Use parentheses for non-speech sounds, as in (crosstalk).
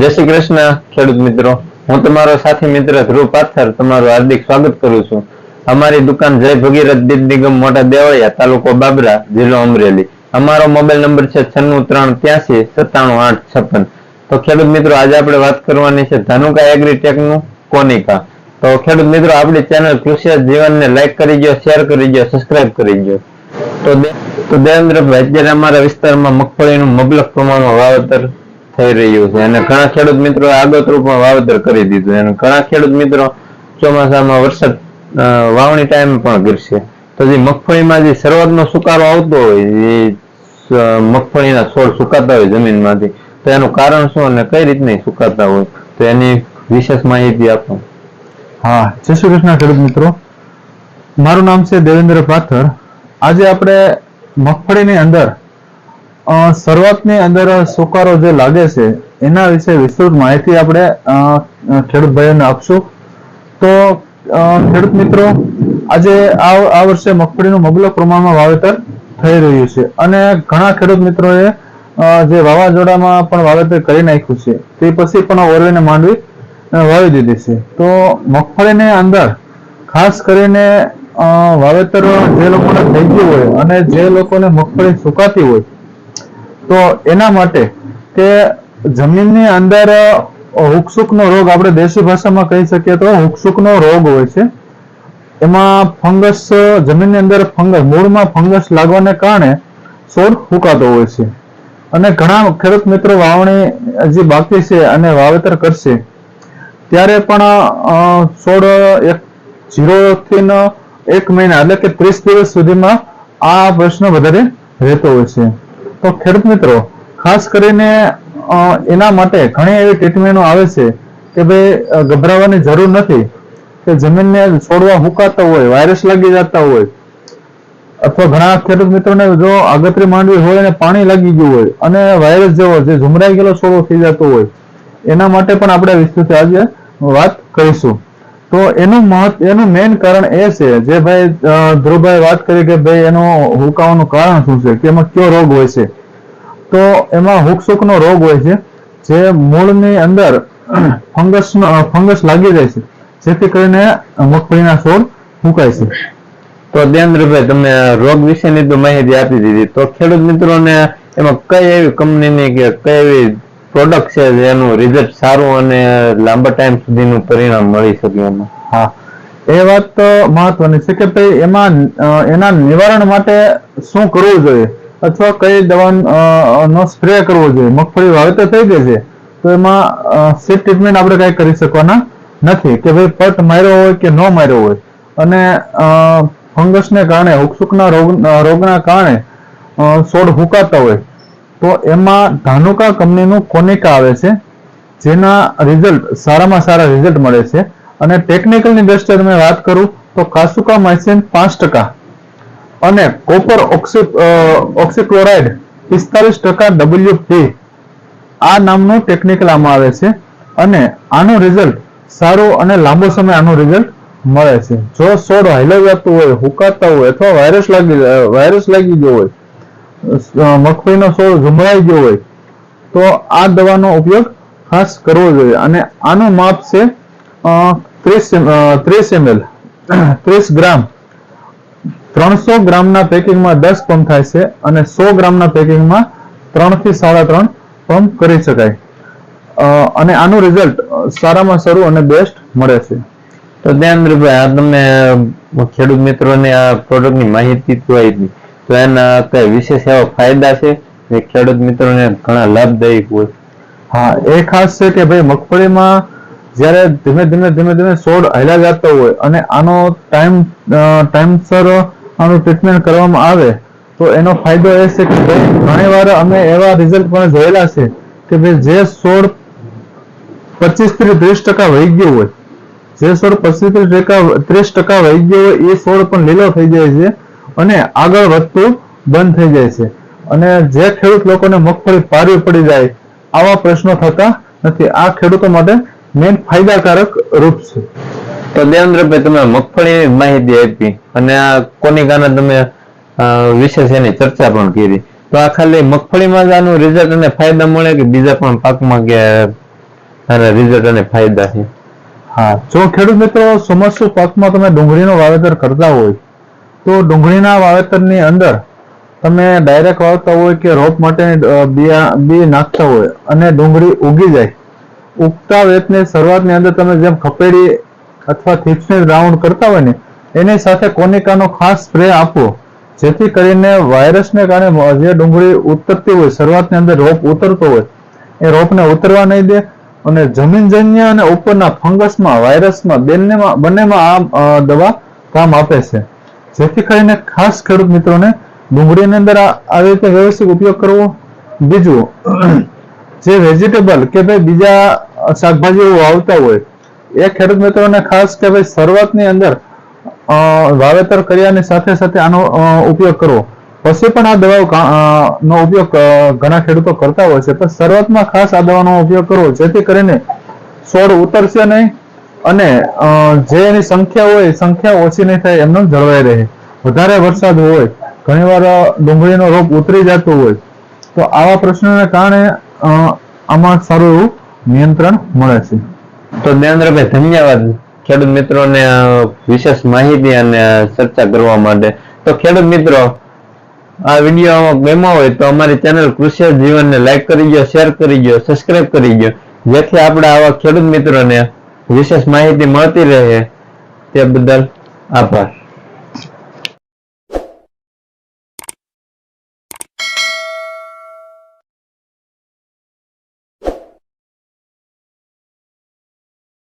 જય શ્રી કૃષ્ણ, ખેડૂત મિત્રો. હું તમારો સાથી મિત્ર ધ્રુવ પાથર તમારું હાર્દિક સ્વાગત કરું છું. અમારી દુકાન જય ભગીરથ દીપ નિગમ મોટા દેવળિયા, તાલુકો બાબરા, જિલ્લો અમરેલી. અમારો મોબાઈલ નંબર છે છન્નું ત્રણ ત્યાસી, સત્તાણું આઠ છપ્પન. તો ખેડૂત મિત્રો, આજે આપણે વાત કરવાની છે ધનુકા એગ્રીટેકનું કોનિકા. તો ખેડૂત મિત્રો, આપણી ચેનલ કૃષિ જીવનને લાઈક કરી ગયો શેર કરી ગયો સબસ્ક્રાઇબ કરી ગયો તો તો દેવેન્દ્રભાઈ, અત્યારે અમારા વિસ્તારમાં મગફળીનું મબલક પ્રમાણમાં વાવેતર થઈ રહ્યું છે. અને ઘણા ખેડૂત મિત્રો આગોતરું પણ વાવેતર કરી દીધું અને ઘણા ખેડૂત મિત્રો ચોમાસામાં વરસાદ વાવણી ટાઈમ પણ કરશે તો જે મગફળીમાં જે શરૂઆતનો સુકારો આવતો હોય એ મગફળીના છોડ સુકાતા હોય જમીનમાંથી, તો એનું કારણ શું અને કઈ રીતની સુકાતા હોય? તો એની વિશેષ માહિતી આપો. હા, જય શ્રી કૃષ્ણ ખેડૂત મિત્રો. મારું નામ છે દેવેન્દ્ર પાથર. આજે આપણે મગફળીની અંદર શરૂઆતની અંદર સુકારો જે લાગે છે, એના વિશે વિસ્તૃત માહિતી આપણે ખેડૂત ભાઈઓને આપશું. તો ખેડૂત મિત્રો, આજે આ વર્ષે મગફળીનું મબલક પ્રમાણમાં વાવેતર થઈ રહ્યું છે અને ઘણા ખેડૂત મિત્રોએ જે વાવાઝોડામાં પણ વાવેતર કરી નાખ્યું છે, તે પછી પણ ઓરવીને માંડવી વાવી દીધી છે. તો મગફળીની અંદર ખાસ કરીને વાવેતર જે લોકોને થઈ ગયું હોય અને જે લોકોને મગફળી સુકાતી હોય તો એના માટે કે જમીનની અંદર હુકસુકનો રોગ આપણે દેશી ભાષામાં કહી શકીએ તો હુકસુકનો રોગ હોય છે. એમાં ફંગસ, જમીનની અંદર ફંગસ, મૂળમાં ફંગસ લાગવાને કારણે છોડ ફૂંકાતો હોય છે. અને ઘણા ખેડૂત મિત્રો વાવણી હજી બાકી છે અને વાવેતર કરશે. ત્યારે પણ છોડ એક જીરો થી એક મહિના એટલે કે ત્રીસ દિવસ સુધીમાં આ પ્રશ્ન વધારે રહેતો હોય છે. તો ખેડૂત મિત્રો, ખાસ કરીને એના માટે ઘણી એવી ટ્રીટમેન્ટો આવે છે કે ભાઈ ગભરાવાની જરૂર નથી કે જમીનને છોડવા હુકાતા હોય, વાયરસ લાગી જતા હોય. અથવા ઘણા ખેડૂત મિત્રોને જો આગતરી માંડવી હોય અને પાણી લાગી ગયું હોય અને વાયરસ જેવો જે ઝુમરાઈ ગયેલો છોડવો થઈ જતો હોય, એના માટે પણ આપણે વિસ્તૃત આજે વાત કરીશું. તો એનું મહત્વ, એનું મેઇન કારણ એ છે જે ભાઈ ધ્રુવભાઈ વાત કરી કે ભાઈ એનું હુકાવાનું કારણ શું છે, કે એમાં કયો રોગ હોય છે. તો એમાં હુકસુકનો રોગ હોય છે, જે મૂળની અંદર ફંગસ ફંગસ લાગી જાય છે, જેથી કરીને મગફળીના છોડ ફૂંકાય છે. તો દેન્દ્રભાઈ, તમે રોગ વિશેની તો માહિતી આપી દીધી. તો ખેડૂત મિત્રોને એમાં કઈ એવી કંપનીની કે કઈ એવી પ્રોડક્ટ છે જેનું રિઝલ્ટ સારું અને લાંબા ટાઈમ સુધીનું પરિણામ મળી શકે એમાં. હા. એ વાત તો મહત્વની છે કે ભાઈ, એમાં એના નિવારણ માટે શું કરવું જોઈએ? અથવા કઈ દવા નો સ્પ્રે કરવો જોઈએ? મગફળી વાવેતર થઈ ગઈ છે, તો એમાં સીટ ટ્રીટમેન્ટ આપણે કઈ કરી શકવાના નથી. કે ભાઈ, પટ માર્યો હોય કે ન માર્યો હોય. અને ફંગસને કારણે હુકસુકના રોગ રોગના કારણે છોડ હુકાતા હોય. તો એમાં ધાનુકા કંપનીનું કોનિકા આવે છે, જેના રિઝલ્ટ સારામાં સારા રિઝલ્ટ મળે છે. અને ટેકનિકલની દ્રષ્ટિએ તમે વાત કરું તો કાસુકા માઇસિન પાંચ ટકા અને કોપર ઓક્સી ઓક્સીક્લોરાઇડ પિસ્તાલીસ ટકા ડબલ્યુપી આ નામનું ટેકનિકલ આમાં આવે છે અને આનું રિઝલ્ટ સારું અને લાંબો સમય આનું રિઝલ્ટ મળે છે. જો સોડ હાઈલો જતું હોય, હુકાતા હોય અથવા વાયરસ લાગી વાયરસ લાગી ગયો હોય મગફળીનો છોડ ઝુમરાઈ ગયો હોય, તો આ દવાનો ઉપયોગ ખાસ કરવો જોઈએ. અને આનું માપ છે ત્રીસ ત્રીસ એમએલ, (clears throat) ત્રીસ ગ્રામ. ત્રણસો ગ્રામના પેકિંગમાં દસ પંપ થાય છે અને સો ગ્રામના પેકિંગમાં ત્રણથી સાડા ત્રણ પંપ કરી શકાય. અને આનું રિઝલ્ટ સારામાં સારું અને બેસ્ટ મળે છે. તો ધ્યાન આ તમે ખેડૂત મિત્રોને આ પ્રોડક્ટની માહિતી આપી તો એના કઈ વિશેષ એવા ફાયદા છે? જે ખેડૂત મિત્રોને ઘણા લાભદાયક હોય. હા, એ ખાસ છે કે ભાઈ મગફળીમાં જ્યારે ધીમે ધીમે ધીમે ધીમે છોડ હલા જતો હોય અને આનો ટાઈમ ટાઈમસર આનું ટ્રીટમેન્ટ કરવામાં આવે, તો એનો ફાયદો એ છે કે ભાઈ ઘણી વાર અમે એવા રિઝલ્ટ પણ જોયેલા છે કે ભાઈ જે છોડ પચીસથી ત્રીસ ટકા વહી ગયો હોય, જે છોડ પચીસથી ટકા, ત્રીસ ટકા વહી ગયો હોય, એ છોડ પણ લીલો થઈ જાય છે. અને આગળ વધતું બંધ થઈ જાય છે. અને જે ખેડૂત લોકોને મગફળી પારવી પડી જાય આવા પ્રશ્નો થતા નથી. આ ખેડૂતો માટે મેન ફાયદાકારક રૂપ છે. તો દેવેન્દ્રભાઈ તમે મગફળીની માહિતી આપી અને આ કોની કાને તમે વિશેષ એની ચર્ચા પણ કરી. તો આ ખાલી મગફળીમાં જ આનું રિઝલ્ટ અને ફાયદા મળે કે બીજા પણ પાકમાં કે અને રિઝલ્ટ અને ફાયદા છે? હા જો ખેડૂત મિત્રો ચોમાસુ પાકમાં તમે ડુંગળીનું વાવેતર કરતા હોય તો ડુંગળીના વાવેતરની અંદર તમે ડાયરેક્ટ વાવતા હોય કે રોપ માટે બિયા, બી નાખતા હોય અને ડુંગળી ઉગી જાય, ઉગતા વેતની શરૂઆતની અંદર તમે જેમ ખપેડી અથવા થીપ્સને રાઉન્ડ કરતા હોય ને, એની સાથે કોનિકાનો ખાસ સ્પ્રે આપવો જેથી કરીને વાયરસને કારણે જે ડુંગળી ઉતરતી હોય, શરૂઆતની અંદર રોપ ઉતરતો હોય, એ રોપને ઉતરવા નહીં દે અને જમીનજન્ય અને ઉપરના ફંગસમાં, વાયરસમાં બંનેમાં બંનેમાં આ દવા કામ આપે છે. જેથી કરીને ખાસ ખેડૂત મિત્રોને ડુંગળીની અંદર આવી રીતે વ્યવસ્થિત ઉપયોગ કરવો. બીજું, (clears throat) જે વેજીટેબલ કે ભાઈ બીજા શાકભાજીઓ વાવતા હોય, એ ખેડૂત મિત્રોને ખાસ કે ભાઈ શરૂઆતની અંદર વાવેતર કર્યાની સાથે સાથે આનો ઉપયોગ કરવો. પછી પણ આ દવાઓ નો ઉપયોગ ઘણા ખેડૂતો કરતા હોય છે. પણ શરૂઆતમાં ખાસ આ દવાનો ઉપયોગ કરવો, જેથી કરીને છોડ ઉતરશે નહીં અને જે એની સંખ્યા હોય સંખ્યા ઓછી નહીં થાય, એમનો જળવાઈ રહે. વધારે વરસાદ હોય, ઘણીવાર ડુંગળીનો રોપ ઉતરી જતો હોય, તો આવા પ્રશ્નોને કારણે આમાં સારું નિયંત્રણ મળે છે. તો દેવેન્દ્રભાઈ ધન્યવાદ ખેડૂત મિત્રોને વિશેષ માહિતી અને ચર્ચા કરવા માટે. તો ખેડૂત મિત્રો, આ વીડિયો ગમ્યો હોય તો અમારી ચેનલ કૃષિ જીવનને લાઈક કરી દો શેર કરી દો સબસ્ક્રાઇબ કરી દો જેથી આપણે આવા ખેડૂત મિત્રોને વિશેષ માહિતી મળતી રહે તે બદલ આભાર.